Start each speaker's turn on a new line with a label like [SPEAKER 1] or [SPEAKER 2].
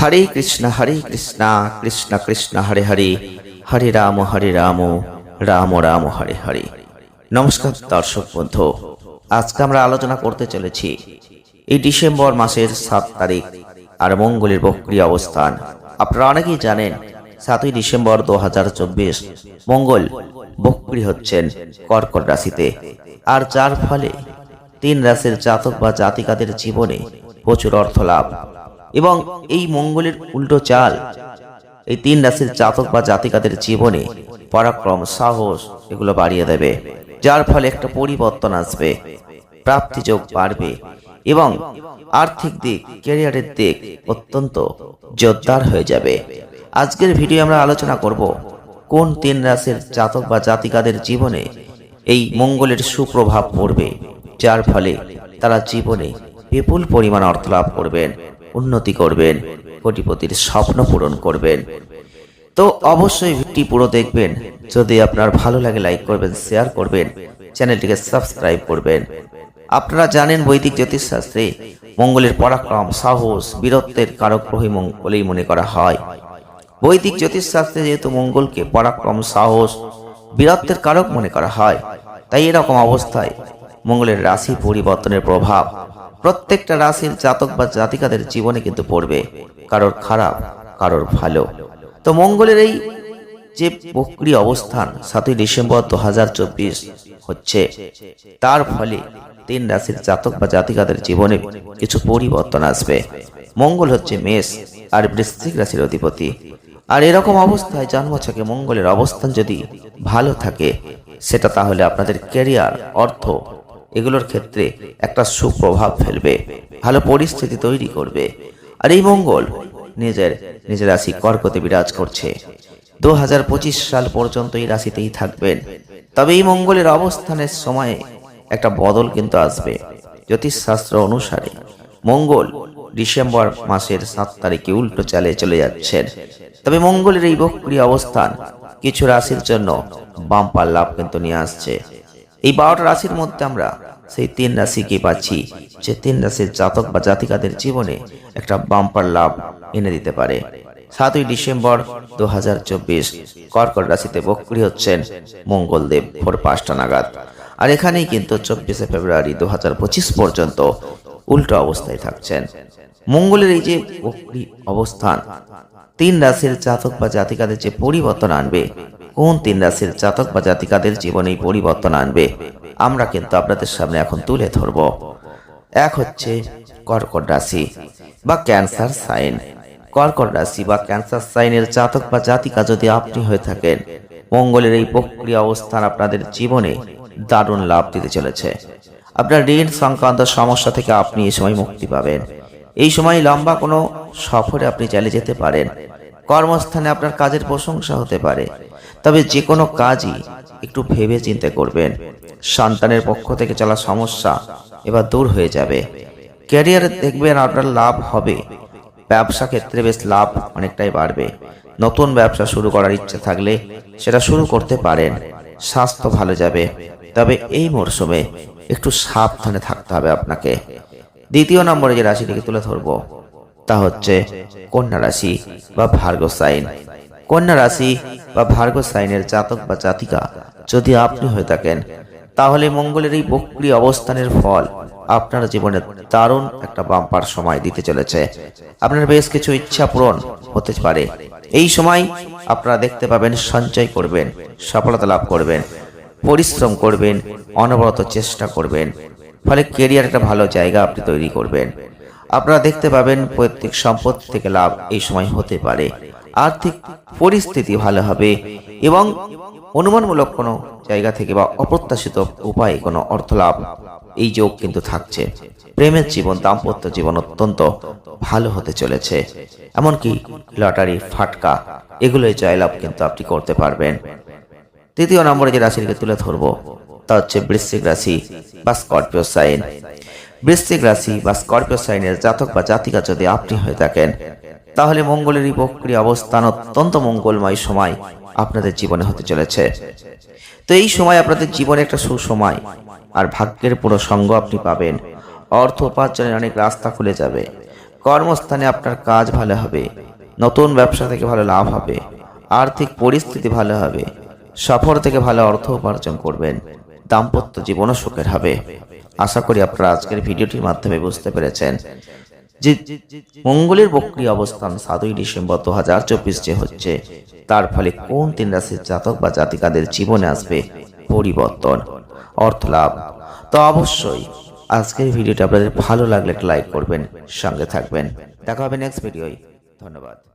[SPEAKER 1] হরে কৃষ্ণ হরে কৃষ্ণ কৃষ্ণ কৃষ্ণ হরে হরে হরে রাম হরে রাম রাম রাম হরে হরে নমস্কার দর্শক বন্ধু আজকে আমরা আলোচনা করতে চলেছি এই ডিসেম্বর মাসের সাত তারিখ আর মঙ্গলের বক্রিয় অবস্থান আপনারা অনেকেই জানেন সাতই ডিসেম্বর দু হাজার চব্বিশ মঙ্গল বক্রি হচ্ছেন কর্কট রাশিতে আর যার ফলে তিন রাশির জাতক বা জাতিকাদের জীবনে প্রচুর অর্থ লাভ এবং এই মঙ্গলের উল্টো চাল এই তিন রাশির জাতক বা জাতিকাদের জীবনে পরাক্রম সাহস এগুলো বাড়িয়ে দেবে যার ফলে একটা পরিবর্তন আসবে প্রাপ্তিযোগ বাড়বে এবং আর্থিক দিক ক্যারিয়ারের দিক অত্যন্ত জোরদার হয়ে যাবে আজকের ভিডিও আমরা আলোচনা করব কোন তিন রাশির জাতক বা জাতিকাদের জীবনে এই মঙ্গলের সুপ্রভাব পড়বে যার ফলে তারা জীবনে বিপুল পরিমাণ অর্থ লাভ করবেন উন্নতি করবেন কোটিপতির স্বপ্ন পূরণ করবেন তো অবশ্যই ভিডিওটি পুরো দেখবেন যদি আপনার ভালো লাগে লাইক করবেন শেয়ার করবেন চ্যানেলটিকে সাবস্ক্রাইব করবেন আপনারা জানেন বৈদিক জ্যোতিষশাস্ত্রে মঙ্গলের পরাক্রম সাহস বীরত্বের কারক গ্রহী বলেই মনে করা হয় বৈদিক জ্যোতিষশাস্ত্রে যেহেতু মঙ্গলকে পরাক্রম সাহস বীরত্বের কারক মনে করা হয় তাই এরকম অবস্থায় মঙ্গলের রাশি পরিবর্তনের প্রভাব প্রত্যেকটা রাশির জাতক বা জাতিকাদের জীবনে কিন্তু পড়বে কারোর খারাপ কারোর ভালো তো মঙ্গলের এই যে বক্রি অবস্থান সাতই ডিসেম্বর দু হচ্ছে তার ফলে তিন রাশির জাতক বা জাতিকাদের জীবনে কিছু পরিবর্তন আসবে মঙ্গল হচ্ছে মেষ আর বৃশ্চিক রাশির অধিপতি আর এরকম অবস্থায় থাকে মঙ্গলের অবস্থান যদি ভালো থাকে সেটা তাহলে আপনাদের ক্যারিয়ার অর্থ এগুলোর ক্ষেত্রে একটা সুপ্রভাব ফেলবে ভালো পরিস্থিতি তৈরি করবে আর এই মঙ্গল নিজের নিজের রাশি কর্কতে বিরাজ করছে দু সাল পর্যন্ত এই রাশিতেই থাকবেন তবে এই মঙ্গলের অবস্থানের সময়ে একটা বদল কিন্তু আসবে জ্যোতিষশাস্ত্র অনুসারে মঙ্গল ডিসেম্বর মাসের সাত তারিখে উল্টো চালে চলে যাচ্ছেন তবে মঙ্গলের এই বক্রিয় অবস্থান কিছু রাশির জন্য বাম্পার লাভ কিন্তু নিয়ে আসছে এই বারোটা রাশির মধ্যে আমরা সেই তিন রাশিকে পাচ্ছি যে তিন রাশির জাতক বা জাতিকাদের জীবনে একটা বাম্পার লাভ এনে দিতে পারে সাতই ডিসেম্বর দু হাজার চব্বিশ কর্কট রাশিতে বক্রি হচ্ছেন মঙ্গলদেব ভোর পাঁচটা নাগাদ আর এখানেই কিন্তু চব্বিশে ফেব্রুয়ারি দু পর্যন্ত উল্টো অবস্থায় থাকছেন মঙ্গলের এই যে বক্রি অবস্থান তিন রাশির জাতক বা জাতিকাদের যে পরিবর্তন আনবে কোন তিন রাশির জাতক বা জাতিকাদের জীবনে পরিবর্তন আনবে আমরা কিন্তু আপনাদের সামনে এখন তুলে ধরব এক হচ্ছে কর্কট রাশি বা ক্যান্সার সাইন কর্কট রাশি বা ক্যান্সার সাইনের জাতক বা জাতিকা যদি আপনি হয়ে থাকেন মঙ্গলের এই প্রক্রিয়া অবস্থান আপনাদের জীবনে দারুণ লাভ দিতে চলেছে আপনার ঋণ সংক্রান্ত সমস্যা থেকে আপনি এই সময় মুক্তি পাবেন এই সময় লম্বা কোনো সফরে আপনি চালিয়ে যেতে পারেন কর্মস্থানে আপনার কাজের প্রশংসা হতে পারে তবে যে কোনো কাজই একটু ভেবে চিন্তে করবেন সন্তানের পক্ষ থেকে চলা সমস্যা এবার দূর হয়ে যাবে ক্যারিয়ারে দেখবেন আপনার লাভ হবে ব্যবসা ক্ষেত্রে বেশ লাভ অনেকটাই বাড়বে নতুন ব্যবসা শুরু করার ইচ্ছে থাকলে সেটা শুরু করতে পারেন স্বাস্থ্য ভালো যাবে তবে এই মরশুমে একটু সাবধানে থাকতে হবে আপনাকে দ্বিতীয় নম্বরে যে রাশিটিকে তুলে ধরবো তা হচ্ছে কন্যা রাশি বা ভার্গ সাইন কন্যা রাশি বা ভার্গ সাইনের জাতক বা জাতিকা যদি আপনি হয়ে থাকেন তাহলে মঙ্গলের এই বক্রি অবস্থানের ফল আপনার জীবনে দারুণ একটা বাম্পার সময় দিতে চলেছে আপনার বেশ কিছু ইচ্ছা পূরণ হতে পারে এই সময় আপনারা দেখতে পাবেন সঞ্চয় করবেন সফলতা লাভ করবেন পরিশ্রম করবেন অনবরত চেষ্টা করবেন ফলে কেরিয়ার একটা ভালো জায়গা আপনি তৈরি করবেন আপনারা দেখতে পাবেন পৈতৃক সম্পদ থেকে লাভ এই সময় হতে পারে আর্থিক পরিস্থিতি ভালো হবে এবং অনুমানমূলক কোনো জায়গা থেকে বা অপ্রত্যাশিত উপায়ে কোনো অর্থ লাভ এই যোগ কিন্তু থাকছে প্রেমের জীবন দাম্পত্য জীবন অত্যন্ত ভালো হতে চলেছে এমনকি লটারি ফাটকা এগুলোই জয়লাভ কিন্তু আপনি করতে পারবেন তৃতীয় নম্বরে যে রাশিকে তুলে ধরবো তা হচ্ছে বৃশ্চিক রাশি বা স্করপিও সাইন বৃশ্চিক রাশি বা স্করপিও সাইনের জাতক বা জাতিকা যদি আপনি হয়ে থাকেন তাহলে মঙ্গলেরই প্রক্রিয়া অবস্থান অত্যন্ত মঙ্গলময় সময় আপনাদের জীবনে হতে চলেছে তো এই সময় আপনাদের জীবনে একটা সুসময় আর ভাগ্যের পুরো সঙ্গ আপনি পাবেন অর্থ উপার্জনের অনেক রাস্তা খুলে যাবে কর্মস্থানে আপনার কাজ ভালো হবে নতুন ব্যবসা থেকে ভালো লাভ হবে আর্থিক পরিস্থিতি ভালো হবে সফর থেকে ভালো অর্থ উপার্জন করবেন দাম্পত্য জীবনও সুখের হবে আশা করি আপনারা আজকের ভিডিওটির মাধ্যমে বুঝতে পেরেছেন যে মঙ্গলের বক্রিয় অবস্থান সাতই ডিসেম্বর দু হাজার চব্বিশ যে হচ্ছে তার ফলে কোন তিন রাশির জাতক বা জাতিকাদের জীবনে আসবে পরিবর্তন অর্থ লাভ তো অবশ্যই আজকের ভিডিওটা আপনাদের ভালো লাগলে লাইক করবেন সঙ্গে থাকবেন দেখা হবে নেক্সট ভিডিওয় ধন্যবাদ